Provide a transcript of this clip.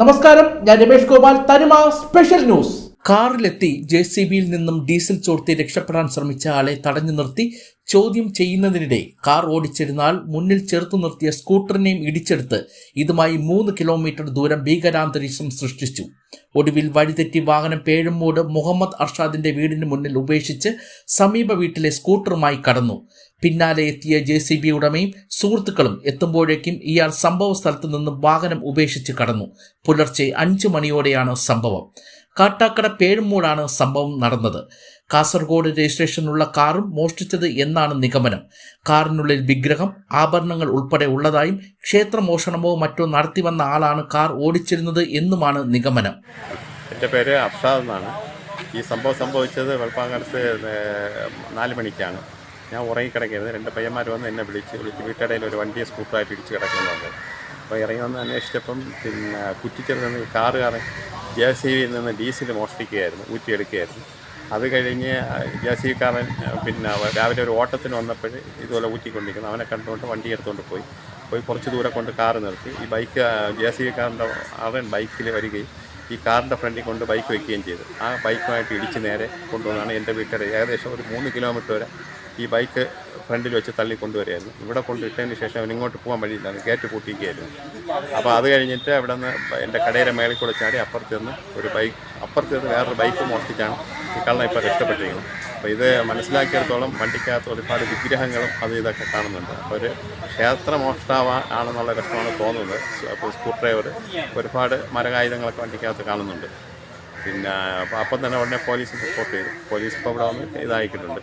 നമസ്കാരം ഞാൻ Ramesh Gopal Thanima special news കാറിലെത്തി ജെ സി ബിയിൽ നിന്നും ഡീസൽ ചോർത്തി രക്ഷപ്പെടാൻ ശ്രമിച്ച ആളെ തടഞ്ഞു നിർത്തി. ചോദ്യം ചെയ്യുന്നതിനിടെ കാർ ഓടിച്ചിരുന്നാൽ മുന്നിൽ ചെറുത്തു നിർത്തിയ സ്കൂട്ടറിനെയും ഇടിച്ചെടുത്ത്. ഇതുമായി മൂന്ന് കിലോമീറ്റർ ദൂരം ഭീകരാന്തരീക്ഷം സൃഷ്ടിച്ചു. ഒടുവിൽ വഴിതെറ്റി വാഹനം പേഴുമൂട് മുഹമ്മദ് അർഷാദിന്റെ വീടിന് മുന്നിൽ ഉപേക്ഷിച്ച് സമീപ വീട്ടിലെ സ്കൂട്ടറുമായി കടന്നു. പിന്നാലെ എത്തിയ ജെ സി ബി ഉടമയും സുഹൃത്തുക്കളും എത്തുമ്പോഴേക്കും ഇയാൾ സംഭവ സ്ഥലത്ത് നിന്നും വാഹനം ഉപേക്ഷിച്ച് കടന്നു. പുലർച്ചെ അഞ്ചു മണിയോടെയാണ് സംഭവം. കാട്ടാക്കട പേഴുമൂടാണ് സംഭവം നടന്നത്. കാസർഗോഡ് രജിസ്ട്രേഷനുള്ള കാറും മോഷ്ടിച്ചത് എന്നാണ് നിഗമനം. കാറിനുള്ളിൽ വിഗ്രഹം ആഭരണങ്ങൾ ഉൾപ്പെടെ ഉള്ളതായും ക്ഷേത്രമോഷണമോ മറ്റോ നടത്തിവന്ന ആളാണ് കാർ ഓടിച്ചിരുന്നത് എന്നുമാണ് നിഗമനം. എന്റെ പേര് അഫ്ഷാദ് എന്നാണ്. ഈ സംഭവം സംഭവിച്ചത് വെളുപ്പാങ്കടത്ത് നാല് മണിക്കാണ്. ഞാൻ ഉറങ്ങിക്കിടക്കുന്നത് രണ്ട് പയ്യന്മാർ വന്ന് എന്നെ വിളിച്ച് വിളിച്ച് വീട്ടിടയിൽ ഒരു വണ്ടിയെ സ്കൂട്ടറായിട്ട് ഇടിച്ച് കിടക്കുന്നുണ്ട്. അപ്പോൾ ഇറങ്ങി വന്ന് അന്വേഷിച്ചപ്പം പിന്നെ ഈ കാറുകാരൻ ജെ സി വിയിൽ നിന്ന് ഡീസൽ മോഷ്ടിക്കുകയായിരുന്നു ഊറ്റിയെടുക്കുകയായിരുന്നു. അത് കഴിഞ്ഞ് ജെ സി പിന്നെ രാവിലെ ഒരു ഓട്ടത്തിന് വന്നപ്പോൾ ഇതുപോലെ ഊറ്റിക്കൊണ്ടിരിക്കുന്നു. അവനെ കണ്ടുകൊണ്ട് വണ്ടി എടുത്തുകൊണ്ട് പോയി. പോയി കുറച്ച് ദൂരെ കൊണ്ട് കാറ് നിർത്തി. ഈ ബൈക്ക് ജെ സി അവൻ ബൈക്കിൽ വരികയും ഈ കാറിന്റെ ഫ്രണ്ടിൽ കൊണ്ട് ബൈക്ക് വെക്കുകയും ചെയ്തു. ആ ബൈക്കുമായിട്ട് ഇടിച്ച് നേരെ കൊണ്ടുവന്നാണ് എന്റെ വീട്ടിൽ ഏകദേശം ഒരു മൂന്ന് കിലോമീറ്റർ വരെ ഈ ബൈക്ക് ഫ്രണ്ടിൽ വെച്ച് തള്ളി കൊണ്ടുവരികയായിരുന്നു. ഇവിടെ കൊണ്ടിട്ടതിന് ശേഷം അവൻ ഇങ്ങോട്ട് പോകാൻ വഴിയില്ലായിരുന്നു ഗേറ്റ് പൂട്ടിയിരിക്കുകയായിരുന്നു. അപ്പോൾ അത് കഴിഞ്ഞിട്ട് അവിടെ നിന്ന് എന്റെ കടയുടെ മേളിൽ കൂടെ ചാടി അപ്പുറത്ത് നിന്ന് ഒരു ബൈക്ക് അപ്പുറത്ത് നിന്ന് വേറൊരു ബൈക്ക് മോഷ്ടിച്ചാണ് ഈ കള്ളൻ ഇപ്പോൾ രക്ഷപ്പെട്ടിരിക്കുന്നത് അപ്പോൾ ഇത് മനസ്സിലാക്കിയിടത്തോളം വണ്ടിക്കകത്ത് ഒരുപാട് വിഗ്രഹങ്ങളും അത് ഇതൊക്കെ കാണുന്നുണ്ട്. അപ്പോൾ ഒരു ക്ഷേത്ര മോഷ്ടാവ ആണെന്നുള്ള തോന്നുന്നത്. അപ്പോൾ സ്ക്രൂ ഡ്രൈവർ ഒരുപാട് മരകായുധങ്ങളൊക്കെ വണ്ടിക്കകത്ത് കാണുന്നുണ്ട്. പിന്നെ അപ്പം തന്നെ ഉടനെ പോലീസ് റിപ്പോർട്ട് ചെയ്തു. പോലീസ് ഇപ്പോൾ ഇവിടെ വന്ന് ഇതാക്കിയിട്ടുണ്ട്.